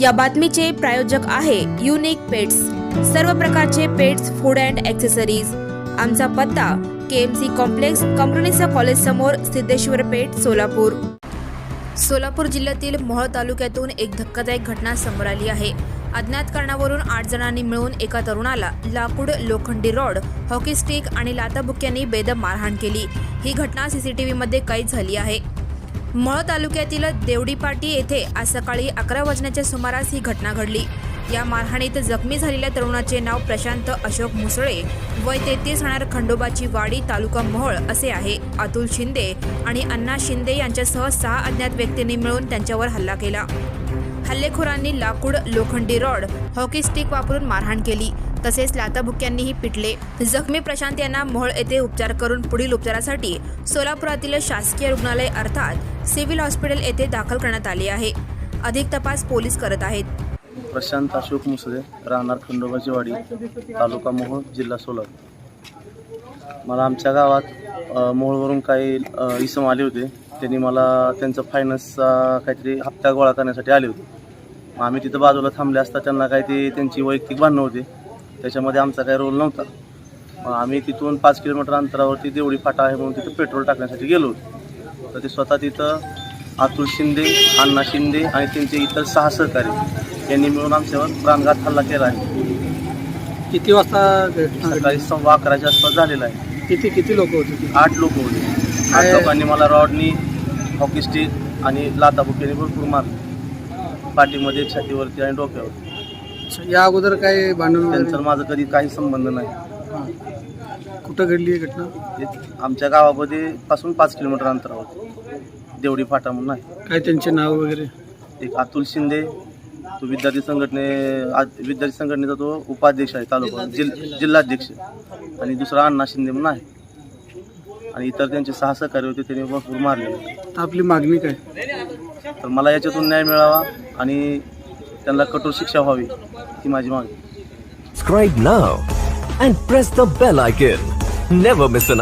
या बातमीचे प्रायोजक आहे युनिक पेट्स सर्व प्रकारचे पेट्स फूड अँड ॲक्सेसरीज आमचा पत्ता के एम सी कॉम्प्लेक्स कंपनीचा कॉलेज समोर सिद्धेश्वर पेठ सोलापूर. सोलापूर जिल्ह्यातील मोहोळ तालुक्यातून एक धक्कादायक घटना समोर आली आहे. अज्ञात कारणावरून आठ जणांनी मिळून एका तरुणाला लाकूड लोखंडी रॉड हॉकी स्टिक आणि लाताबुक्यांनी बेदम मारहाण केली. ही घटना सीसीटीव्हीमध्ये कैद झाली आहे. मळ तालुक्यातील देवडीपाटी येथे आज सकाळी अकरा वाजण्याच्या सुमारास ही घटना घडली. या मारहाणीत जखमी झालेल्या तरुणाचे नाव प्रशांत अशोक मुसळे वय तेहतीस राहणार खंडोबाची वाडी तालुका मोहोळ असे आहे. अतुल शिंदे आणि अण्णा शिंदे यांच्यासह सहा अज्ञात व्यक्तींनी मिळून त्यांच्यावर हल्ला केला. हल्लेखोरांनी लाकूड लोखंडी रॉड हॉकी स्टिक वापरून मारहाण केली. तसेच लाताभुक्यांनीही पिटले. जखमी प्रशांत यांना मोहोळ येथे उपचार करून पुढील उपचारासाठी सोलापुरातील शासकीय रुग्णालय अर्थात सिव्हिल हॉस्पिटल येथे दाखल करण्यात आले आहे. अधिक तपास पोलीस करत आहेत. प्रशांत अशोक मुसळे राहणार खंडोबाची वाडी तालुका मोहोळ जिल्हा सोलापूर. मला आमच्या गावात अ, मोहोळवरून काही इसम आले होते. त्यांनी मला त्यांचं फायनान्सचा काहीतरी हप्ता गोळा करण्यासाठी आले होते. आम्ही तिथं बाजूला थांबले असता त्यांना काही ते त्यांची वैयक्तिक भांडणं होते. त्याच्यामध्ये आमचा काही रोल नव्हता. मग आम्ही तिथून पाच किलोमीटर अंतरावरती देवडी फाटा आहे म्हणून तिथं पेट्रोल टाकण्यासाठी गेलो तर ते स्वतः तिथं अतुल शिंदे अण्णा शिंदे आणि त्यांचे इतर सहा सहकारी यांनी मिळून आमच्यावर प्राणघात हल्ला केला आहे. किती वाजता घटना? सकाळी सव्वा अकराच्या आसपास झालेला आहे. किती किती लोक होते? आठ लोक होते. आठ काय- लोकांनी मला रॉडनी हॉकी स्टिक आणि लाताबुक्याने भरपूर मारले. पाठीमध्ये छातीवरती आणि डोक्यावर या अगोदर काय भांडण वगैरे? त्यांचा माझा कधी काही संबंध नाही. हां. कुठं घडली ही घटना? आमच्या गावामध्ये पासून पाच किलोमीटर अंतरावर. देवडी फाटा म्हणून आहे. काय त्यांचे नाव वगैरे? एक अतुल शिंदे तो विद्यार्थी संघटने विद्यार्थी संघटनेचा तो उपाध्यक्ष आहे तालुका जिल जिल्हाध्यक्ष. आणि दुसरा अण्णा शिंदे म्हणून आहे. आणि इतर त्यांचे सहा सहकारी होते त्यांनी भरपूर मारले. आपली मागणी काय? तर मला याच्यातून न्याय मिळावा आणि त्यांना कठोर शिक्षा व्हावी ही माझी मागणी subscribe now and press the bell icon never miss an